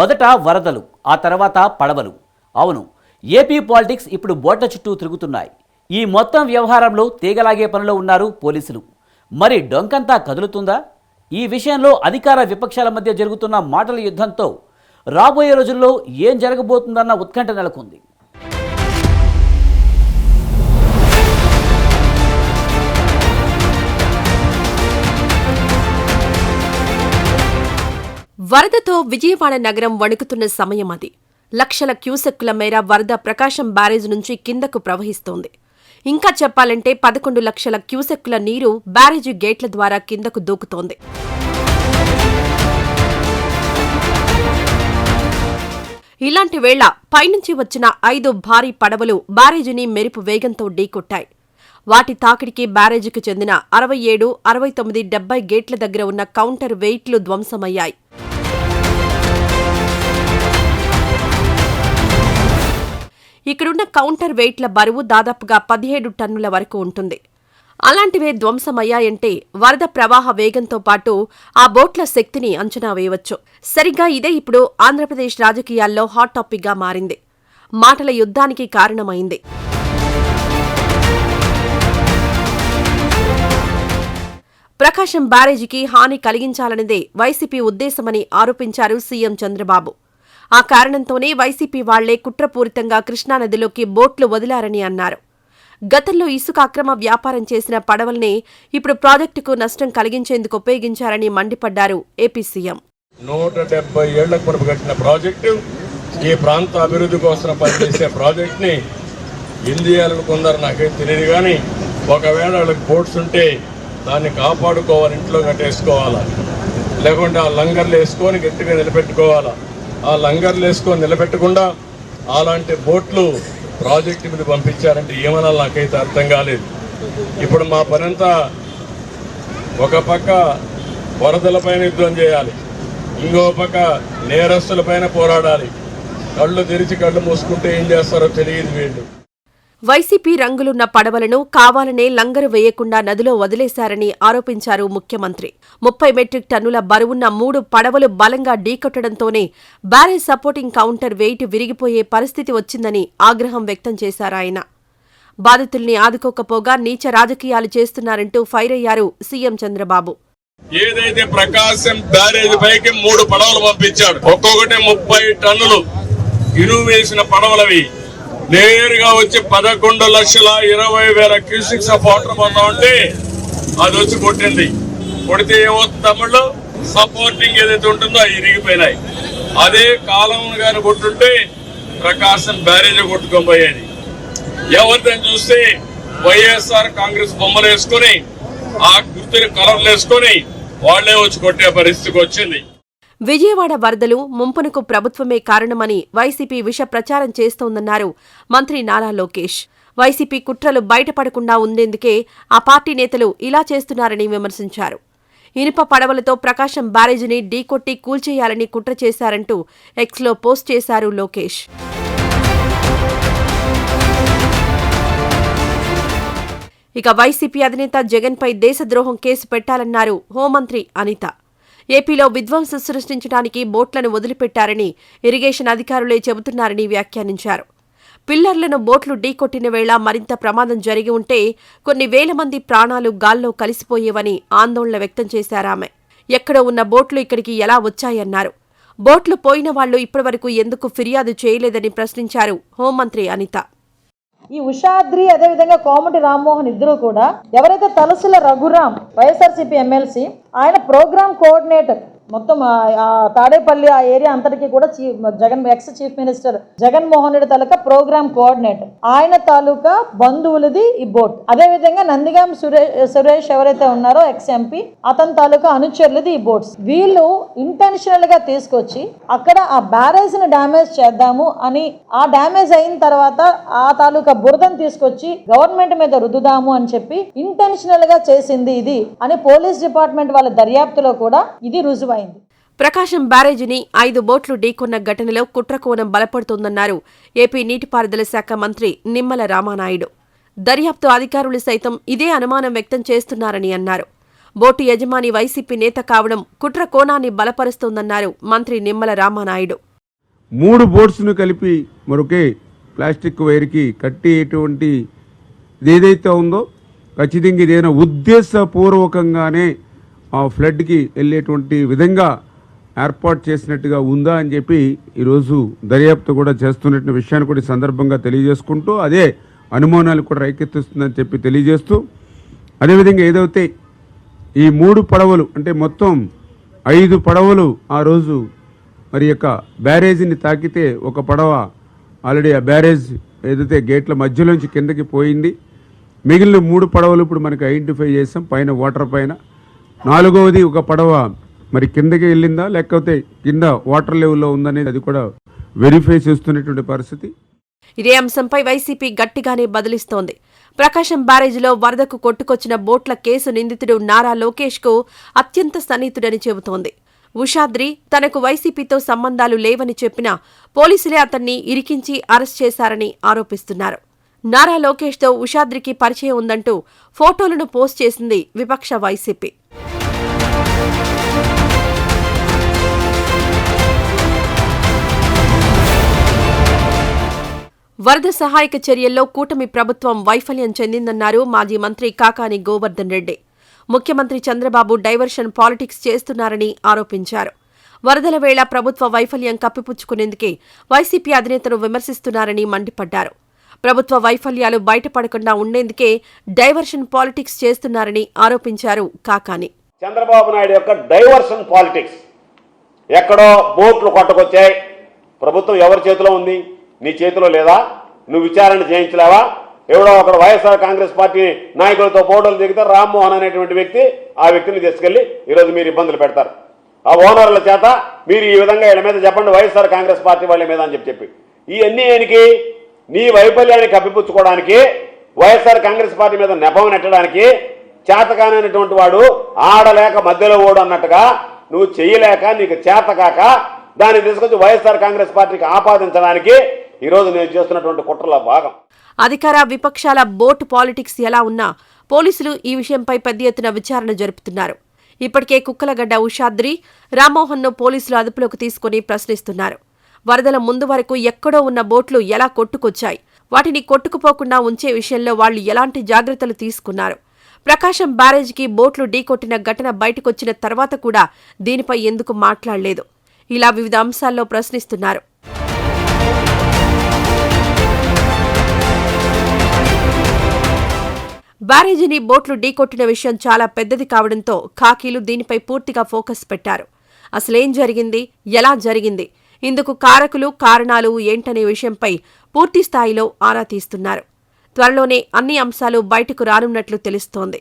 మొదట వరదలు ఆ తర్వాత పడవలు. అవును ఏపీ పాలిటిక్స్ ఇప్పుడు బోట్ల చుట్టూ తిరుగుతున్నాయి. ఈ మొత్తం వ్యవహారంలో తీగలాగే పనిలో ఉన్నారు పోలీసులు. మరి డొంకంతా కదులుతుందా? ఈ విషయంలో అధికార విపక్షాల మధ్య జరుగుతున్న మాటల యుద్ధంతో రాబోయే రోజుల్లో ఏం జరగబోతుందన్న ఉత్కంఠ నెలకొంది. వరదతో విజయవాడ నగరం వణుకుతున్న సమయం అది. లక్షల క్యూసెక్కుల మేర వరద ప్రకాశం బ్యారేజ్ నుంచి కిందకు ప్రవహిస్తోంది. ఇంకా చెప్పాలంటే పదకొండు లక్షల క్యూసెక్కుల నీరు బ్యారేజీ గేట్ల ద్వారా కిందకు దూకుతోంది. ఇలాంటి వేళ పైనుంచి వచ్చిన ఐదు భారీ పడవలు బ్యారేజీని మెరుపు వేగంతో ఢీకొట్టాయి. వాటి తాకిడికి బ్యారేజీకి చెందిన అరవై ఏడు అరవై తొమ్మిది డెబ్బై గేట్ల దగ్గర ఉన్న కౌంటర్ వెయిట్లు ధ్వంసమయ్యాయి. ఇక్కడున్న కౌంటర్ వెయిట్ల బరువు దాదాపుగా పదిహేడు టన్నుల వరకు ఉంటుంది. అలాంటివే ధ్వంసమయ్యాయంటే వరద ప్రవాహ వేగంతో పాటు ఆ బోట్ల శక్తిని అంచనా వేయవచ్చు. సరిగ్గా ఇదే ఇప్పుడు ఆంధ్రప్రదేశ్ రాజకీయాల్లో హాట్ టాపిక్గా మారింది. మాటల యుద్ధానికి కారణమైంది. ప్రకాశం బ్యారేజీకి హాని కలిగించాలన్నదే వైసీపీ ఉద్దేశమని ఆరోపించారు సీఎం చంద్రబాబు. ఆ కారణంతోనే వైసీపీ వాళ్ళే కుట్రపూరితంగా కృష్ణానదిలోకి బోట్లు వదిలారని అన్నారు. గతంలో ఇసుక అక్రమ వ్యాపారం చేసిన పడవల్ని ఇప్పుడు ప్రాజెక్టుకు నష్టం కలిగించేందుకు ఉపయోగించారని మండిపడ్డారు ఏపీ సీఎం. నూట డెబ్బై ఏళ్ళకు మునుపు కట్టిన ప్రాజెక్టు ఈ ప్రాంత అభివృద్ధి కోసం పనిచేసే ప్రాజెక్ట్ని ఇండియాలనుకుందరు నాకైతే తెలియదు కానీ ఒకవేళ వాళ్ళకి బోట్స్ ఉంటే దాన్ని కాపాడుకోవాలి ఇంట్లో కట్టేసుకోవాలా? లేకుంటే ఆ లంగర్లు వేసుకొని గట్టిగా నిలబెట్టుకోవాలా? ఆ లంగర్లు వేసుకొని నిలబెట్టకుండా అలాంటి బోట్లు ప్రాజెక్టు మీద పంపించారంటే ఏమన్నా నాకైతే అర్థం కాలేదు. ఇప్పుడు మా పనంతా ఒక పక్క వరదలపైన యుద్ధం చేయాలి ఇంకో పక్క నేరస్తులపైన పోరాడాలి. కళ్ళు తెరిచి కళ్ళు మూసుకుంటే ఏం చేస్తారో తెలియదు వీళ్ళు. వైసీపీ రంగులున్న పడవలను కావాలనే లంగరు వేయకుండా నదిలో వదిలేశారని ఆరోపించారు ముఖ్యమంత్రి. ముప్పై మెట్రిక్ టన్నుల బరువున్న మూడు పడవలు బలంగా ఢీకొట్టడంతోనే బ్యారేజ్ సపోర్టింగ్ కౌంటర్ వెయిట్ విరిగిపోయే పరిస్థితి వచ్చిందని ఆగ్రహం వ్యక్తం చేశారాయన బాధితుల్ని ఆదుకోకపోగా నీచ రాజకీయాలు చేస్తున్నారంటూ ఫైర్ అయ్యారు సీఎం చంద్రబాబు. ఏదైతే ప్రకాశం బ్యారేజ్ పైకి మూడు పడవలు పంపించాడు ఒక్కొక్కటి ముప్పై టన్నులు ఇనుము పడవలవి. నేరుగా వచ్చి పదకొండు లక్షల ఇరవై వేల క్యూసిక్స్ ఆఫ్ వాటర్ పొందా ఉంటే అది వచ్చి కొట్టింది. కొడితే ఏమవుతుంది తమ్ముళ్ళు సపోర్టింగ్ ఏదైతే ఉంటుందో అవి ఇరిగిపోయినాయి. అదే కాలం గారు కొట్టుంటే ప్రకాశం బ్యారేజ్ కొట్టుకోబోయేది ఎవరిదని చూస్తే వైఎస్ఆర్ కాంగ్రెస్ బొమ్మలు వేసుకొని ఆ గుర్తుని కలర్లు వేసుకొని వాళ్ళే వచ్చి కొట్టే పరిస్థితికి వచ్చింది. విజయవాడ వరదలు ముంపునకు ప్రభుత్వమే కారణమని వైసీపీ విష ప్రచారం చేస్తోందన్నారు మంత్రి నారా లోకేష్. వైసీపీ కుట్రలు బయటపడకుండా ఉండేందుకే ఆ పార్టీ నేతలు ఇలా చేస్తున్నారని విమర్శించారు. ఇనుప పడవలతో ప్రకాశం బ్యారేజీని ఢీకొట్టి కూల్చేయాలని కుట్ర చేశారంటూ ఎక్స్లో పోస్ట్ చేశారు లోకేష్. ఇక వైసీపీ అధినేత జగన్పై దేశద్రోహం కేసు పెట్టాలన్నారు హోంమంత్రి అనిత. ఏపీలో విధ్వంసం సృష్టించడానికి బోట్లను వదిలిపెట్టారని ఇరిగేషన్ అధికారులే చెబుతున్నారని వ్యాఖ్యానించారు. పిల్లర్లను బోట్లు ఢీకొట్టిన వేళ మరింత ప్రమాదం జరిగి ఉంటే కొన్ని వేల మంది ప్రాణాలు గాల్లో కలిసిపోయేవని ఆందోళన వ్యక్తం చేశారామె ఎక్కడో ఉన్న బోట్లు ఇక్కడికి ఎలా వచ్చాయన్నారు. బోట్లు పోయిన వాళ్ళు ఇప్పటివరకు ఎందుకు ఫిర్యాదు చేయలేదని ప్రశ్నించారు హోంమంత్రి అనిత. ఈ ఉషాద్రి అదేవిధంగా కోమటి రామ్మోహన్ ఇద్దరు కూడా ఎవరైతే తలసిల రఘురాం వైఎస్ఆర్సీపీ ఎమ్మెల్సీ ఆయన ప్రోగ్రామ్ కోఆర్డినేటర్ మొత్తం ఆ- తాడేపల్లి ఆ ఏరియా అంతటికి కూడా Jagan ex chief minister Jaganmohan Reddy తాలూకా ప్రోగ్రామ్ కోఆర్డినేటర్ ఆయన తాలూకా బంధువులది ఈ బోట్ అదేవిధంగా నందిగాం సురేష్ సురేష్ ఎవరైతే ఉన్నారో ఎక్స్ ఎంపీ అతని తాలూకా అనుచరులది ఈ బోట్స్ వీళ్ళు ఇంటెన్షనల్గా తీసుకొచ్చి అక్కడ ఆ బ్యారేజ్ని డ్యామేజ్ చేద్దాము అని ఆ డ్యామేజ్ అయిన తర్వాత ఆ తాలూకా బురదను తీసుకొచ్చి గవర్నమెంట్ మీద రుద్దుదాము అని చెప్పి ఇంటెన్షనల్గా చేసింది ఇది అని పోలీస్ డిపార్ట్మెంట్ వాళ్ళ దర్యాప్తులో కూడా ఇది రుజువైంది ప్రకాశం బ్యారేజీని ఐదు బోట్లు ఢీకొన్న ఘటనలో కుట్రకోణం బలపడుతోందన్నారు ఏపీ నీటిపారుదల శాఖ మంత్రి నిమ్మల రామానాయుడు. దర్యాప్తు అధికారులు సైతం ఇదే అనుమానం వ్యక్తం చేస్తున్నారని అన్నారు. బోటు యజమాని వైసీపీ నేత కావడం కుట్ర కోణాన్ని బలపరుస్తోందన్నారు మంత్రి నిమ్మల రామానాయుడు. మూడు బోట్స్ను కలిపి మరొకే ప్లాస్టిక్ వైర్కి కట్టేటువంటి ఏదైతే ఉందో ఖచ్చితంగా ఇదేనా ఉద్దేశపూర్వకంగానే ఆ ఫ్లడ్కి వెళ్ళేటువంటి విధంగా ఏర్పాటు చేసినట్టుగా ఉందా అని చెప్పి ఈరోజు దర్యాప్తు కూడా చేస్తున్న విషయాన్ని కూడా సందర్భంగా తెలియజేసుకుంటూ అదే అనుమానాలు కూడా రేకెత్తిస్తుందని చెప్పి తెలియజేస్తూ అదేవిధంగా ఏదైతే ఈ మూడు పడవలు అంటే మొత్తం ఐదు పడవలు ఆ రోజు మరి యొక్క బ్యారేజీని తాకితే ఒక పడవ ఆల్రెడీ ఆ బ్యారేజ్ ఏదైతే గేట్ల మధ్యలోంచి కిందకి పోయింది. మిగిలిన మూడు పడవలు ఇప్పుడు మనకి ఐడెంటిఫై చేసాం పైన వాటర్ పైన. నాలుగవది ఒక పడవ. మరి కిందకి వెళ్ళిందా? లేకపోతే కింద వాటర్ లెవెల్లో ఉందనేది అది కూడా వెరిఫై చేస్తున్నటువంటి పరిస్థితి. ఇదే అంశంపై వైసీపీ గట్టిగానే బదిలిస్తోంది. ప్రకాశం బ్యారేజీలో వరదకు కొట్టుకొచ్చిన బోట్ల కేసు నిందితుడు నారా లోకేష్కు అత్యంత సన్నిహితుడని చెబుతోంది. ఉషాద్రి తనకు వైసీపీతో సంబంధాలు లేవని చెప్పినా పోలీసులే అతన్ని ఇరికించి అరెస్ట్ చేశారని ఆరోపిస్తున్నారు. నారా లోకేష్తో ఉషాద్రికి పరిచయం ఉందంటూ ఫోటోలను పోస్ట్ చేసింది విపక్ష వైసీపీ. వరద సహాయక చర్యల్లో కూటమి ప్రభుత్వం వైఫల్యం చెందిందన్నారు మాజీ మంత్రి కాకాని గోవర్ధన్ రెడ్డి. ముఖ్యమంత్రి చంద్రబాబు డైవర్షన్ పాలిటిక్స్ చేస్తున్నారని ఆరోపించారు. వరదల వేళ ప్రభుత్వ వైఫల్యం కప్పిపుచ్చుకునేందుకే వైసీపీ అధినేతను విమర్శిస్తున్నారని మండిపడ్డారు. ప్రభుత్వ వైఫల్యాలు బయటపడకుండా ఉండేందుకే డైవర్షన్ పాలిటిక్స్ చేస్తున్నారని ఆరోపించారు కాకాని. చంద్రబాబు నాయుడు యొక్క డైవర్షన్ పాలిటిక్స్ ఎక్కడో బోట్లు కొట్టకొచ్చాయి. ప్రభుత్వం ఎవరి చేతిలో ఉంది? నీ చేతిలో లేదా? నువ్వు విచారణ చేయించలేవా? ఎవడో ఒకడు వైఎస్ఆర్ కాంగ్రెస్ పార్టీ నాయకులతో ఫోటోలు దిగితే రామ్మోహన్ అనేటువంటి వ్యక్తి ఆ వ్యక్తిని తీసుకెళ్ళి ఈరోజు మీరు ఇబ్బందులు పెడతారు. ఆ ఓనర్ల చేత మీరు ఈ విధంగా వీళ్ళ మీద చెప్పండి వైఎస్ఆర్ కాంగ్రెస్ పార్టీ వాళ్ళ మీద అని చెప్పి చెప్పి. ఇవన్నీ ఆయనకి నీ వైఫల్యాన్ని కప్పిపుచ్చుకోవడానికి వైఎస్ఆర్ కాంగ్రెస్ పార్టీ మీద నెపం నెట్టడానికి చేతకానైనటువంటి వాడు ఆడలేక మధ్యలో ఓడు అన్నట్టుగా నువ్వు చేయలేక నీకు చేతకాక దాన్ని తీసుకొచ్చి వైఎస్ఆర్ కాంగ్రెస్ పార్టీకి ఆపాదించడానికి ఈరోజు నేను చేస్తున్నటువంటి కుట్రల భాగం. అధికార విపక్షాల బోట్ పాలిటిక్స్ ఎలా ఉన్నా పోలీసులు ఈ విషయంపై పెద్ద ఎత్తున విచారణ జరుపుతున్నారు. ఇప్పటికే కుక్కలగడ్డ ఉషాద్రి రామ్మోహన్ను పోలీసులు అదుపులోకి తీసుకుని ప్రశ్నిస్తున్నారు. వరదల ముందు వరకు ఎక్కడో ఉన్న బోట్లు ఎలా కొట్టుకొచ్చాయి? వాటిని కొట్టుకుపోకుండా ఉంచే విషయంలో వాళ్ళు ఎలాంటి జాగ్రత్తలు తీసుకున్నారు? ప్రకాశం బ్యారేజ్కి బోట్లు ఢీకొట్టిన ఘటన బయటకొచ్చిన తర్వాత కూడా దీనిపై ఎందుకు మాట్లాడలేదు? ఇలా వివిధ అంశాల్లో ప్రశ్నిస్తున్నారు. బ్యారేజీని బోట్లు ఢీకొట్టిన విషయం చాలా పెద్దది కావడంతో ఖాకీలు దీనిపై పూర్తిగా ఫోకస్ పెట్టారు. అసలేం జరిగింది? ఎలా జరిగింది? ఇందుకు కారకులు కారణాలు ఏంటనే విషయంపై పూర్తి స్థాయిలో ఆరా తీస్తున్నారు. త్వరలోనే అన్ని అంశాలు బయటకు రానున్నట్లు తెలుస్తోంది.